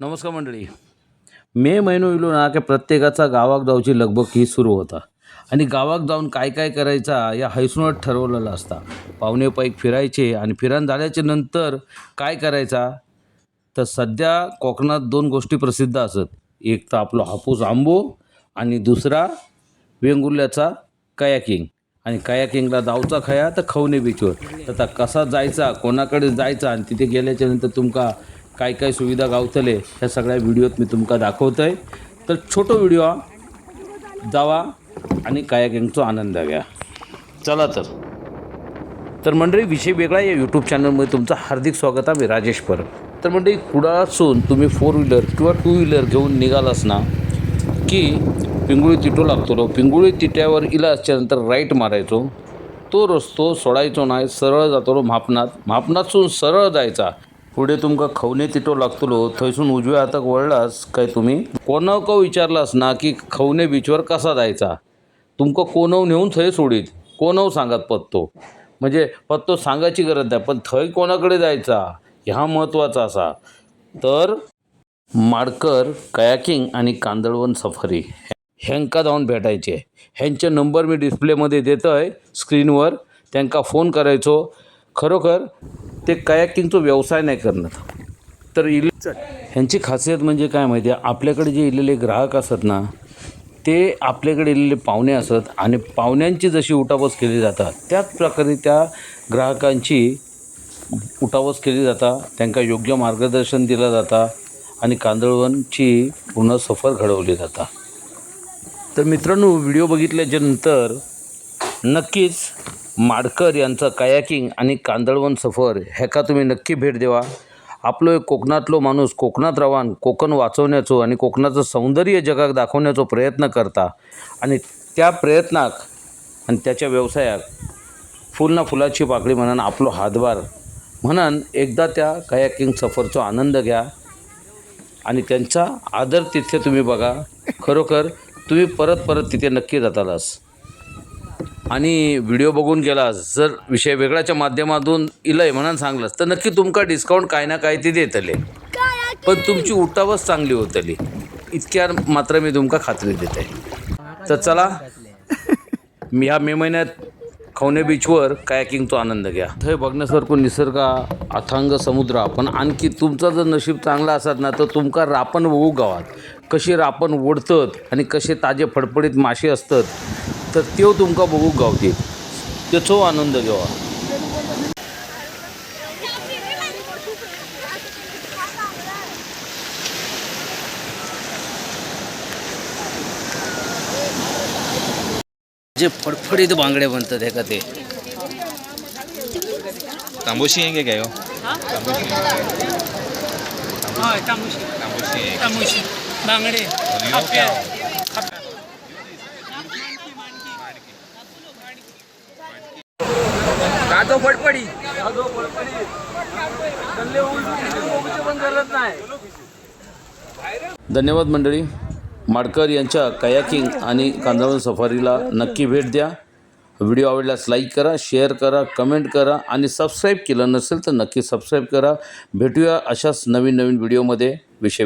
नमस्कार मंडळी. मे महिनो इलो ना की प्रत्येकाचा गावाक जाऊची लगबग ही सुरू होता. आणि गावाक जाऊन काय काय करायचा या हैसूनच ठरवलेला असता. पाहुणे पाईक फिरायचे आणि फिरान झाल्याच्यानंतर काय करायचा? तर सध्या कोकणात दोन गोष्टी प्रसिद्ध असत. एक तर आपलं हापूस आंबो आणि दुसरा वेंगुर्ल्याचा कयाकिंग आणि कयाकिंगला जाऊचा खया तर खवणे बीचवर तर आता कसा जायचा कोणाकडे जायचा आणि तिथे गेल्याच्यानंतर तुमका काय काय सुविधा गावतले ह्या सगळ्या व्हिडिओत मी तुमका दाखवतो आहे तर छोटो व्हिडिओ जावा आणि कायाकिंगचा आनंद घ्या. चला तर. तर मंडळी विषय वेगळा या यूट्यूब चॅनलमध्ये तुमचं हार्दिक स्वागत आहे मी राजेश परब. तर मंडळी कुडाळासून तुम्ही फोर व्हीलर किंवा टू व्हीलर घेऊन निघालास ना की पिंगुळी तिटो लागतो पिंगुळी तिट्यावर इलाजच्यानंतर राईट मारायचो. तो रस्तो सोडायचो नाही सरळ जातो म्हापनात. म्हापनातसून सरळ जायचा. पुढे तुमका खवणे तिटो लागतलो थंयसून उजव्या हाताक वळलास काय तुम्ही? कोणाव का विचारलास ना की खवणे बीचवर कसा जायचा? तुमका कोणव नेऊन थंय सोडीत? कोणव सांगत पत्तो? म्हणजे पत्तो सांगायची गरज नाही पण थंय कोणाकडे जायचा? ह्या महत्त्वाचा असा. तर माडकर कयाकिंग आणि कांदळवन सफारी ह्यांका जाऊन भेटायचे. ह्यांचे नंबर मी डिस्प्लेमध्ये देतो आहे स्क्रीनवर. त्यांका फोन करायचो. खरोखर ते कयाकिंगचा व्यवसाय नाही करणार. तर इले ह्यांची खासियत म्हणजे काय माहिती आहे? आपल्याकडे जे इलेले ग्राहक असतात ना ते आपल्याकडे इलेले पाहुणे असत आणि पाहुण्यांची जशी उठाबस केली जातात त्याच प्रकारे त्या ग्राहकांची उठावस केली जाता त्यांना योग्य मार्गदर्शन दिलं जाता आणि कांदळवनची पूर्ण सफर घडवली जाता. तर मित्रांनो व्हिडिओ बघितल्याच्या नंतर नक्कीच माडकर यांचं कायाकिंग आणि कांदळवन सफर ह्याका तुम्ही नक्की भेट द्यावा आपलो एक कोकणातलो माणूस कोकणात रावान कोकण वाचवण्याचो आणि कोकणाचं सौंदर्य जगाक दाखवण्याचो प्रयत्न करता. आणि त्या प्रयत्नाक आणि त्याच्या व्यवसायात फुल ना फुलाची पाकळी म्हणून आपलो हातभार म्हणून एकदा त्या कयाकिंग सफरचा आनंद घ्या. आणि त्यांचा आदर तिथे तुम्ही बघा. खरोखर तुम्ही परत परत तिथे नक्की जातालास. आणि व्हिडिओ बघून गेलास जर विषय वेगळ्याच्या माध्यमातून इलय म्हणून सांगलास तर नक्की तुमका डिस्काउंट काय ना काय ते देतले. पण तुमची उठावच चांगली होतली. इतक्या मात्र मी तुमका खात्री देते. तर चला मी ह्या मे महिन्यात खवणे बीचवर कायाकिंगचा आनंद घ्या. थंय बघण्यासारखं निसर्ग अथांग समुद्र पण आणखी तुमचा जर नशीब चांगला असत ना तर तुमका रापण बघू गावात. कशी रापण ओढतात आणि कसे ताजे फडफडीत मासे असतात तर त्यो तुमका बघू गावतील त्याचो आनंद घ्यावा जे फडफडीत बांगडे बनतात हे का ते तांबोशी आहे काय हो हय तामुशी तांबोशी तामुशी बांगडे आणि खापे हो काजो फडफडी धन्यवाद मंडळी. माडकर यांच्या कयाकिंग आणि कांदळवन सफारीला नक्की भेट द्या. व्हिडिओ आवडल्यास लाईक करा शेअर करा कमेंट करा आणि सबस्क्राईब केलं नसेल तर नक्की सबस्क्राईब करा. भेटूया अशाच नवीन नवीन व्हिडिओमध्ये विषय